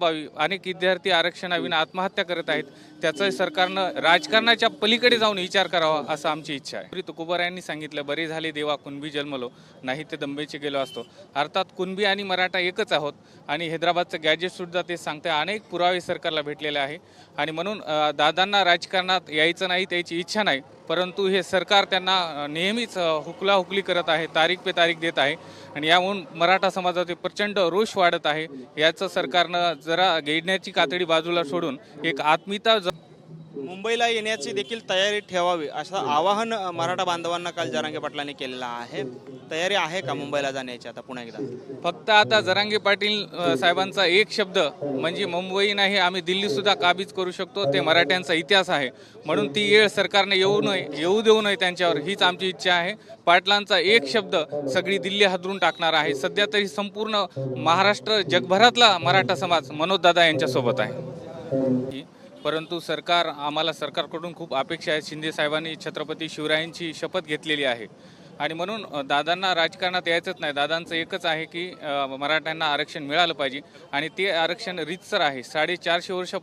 जपावी अनेक विद्यार्थी आरक्षणाविना आत्महत्या करत आहेत. त्याचं सरकारनं राजकारणाच्या पलीकडे जाऊन विचार करावा असं आमची इच्छा आहे. तुकोबार यांनी सांगितलं बरे झाले देवा कुणबी जन्मलो नाही ते दंबेचे गेलो असतो. अर्थात कुणबी आणि मराठा एकच आहोत आणि हैदराबादचं गॅजेट सुद्धा ते सांगते अनेक पुरावे सरकारला भेटलेले आहे. आणि म्हणून दादांना राजकारणात यायचं नाही त्याची इच्छा नाही. परंतु हे सरकार त्यांना नेहमीच हुकलाहुकली हुकला हुकली करत आहे तारीख पे तारीख देत आहे. आणि याहून मराठा समाजाचे प्रचंड रोष वाढत आहे. याचं सरकारनं जरा घेण्याची कातडी बाजूला सोडून एक आत्मीयता ज- मुंबईला येण्याची देखील तयारी ठेवावी असं आवाहन मराठा बांधवांना काल जरांगे पाटलांनी केलेलं आहे. तयारी आहे का मुंबईला जाण्याची आता पुन्हा एकदा? फक्त आता जरांगे पाटील साहेबांचा एक शब्द म्हणजे मुंबई नाही आम्ही दिल्ली सुद्धा काबीज करू शकतो ते मराठ्यांचा इतिहास आहे. म्हणून ती येळ सरकारने येऊ नये येऊ देऊ नये त्यांच्यावर हीच आमची इच्छा आहे. पाटलांचा एक शब्द सगळी दिल्ली हादरून टाकणार आहे. सध्या तरी संपूर्ण महाराष्ट्र जगभरातला मराठा समाज मनोजदादा यांच्यासोबत आहे. परंतु सरकार आम्हाला सरकारकडून खूप अपेक्षा आहेत. शिंदे साहेबांनी छत्रपती शिवरायांची शपथ घेतलेली आहे. आणि म्हणून दादांना राजकारणात यायचंच नाही. दादांचं एकच आहे की मराठ्यांना आरक्षण मिळालं पाहिजे. आणि ते आरक्षण रितसर आहे. साडेचारशे वर्षापूर्वी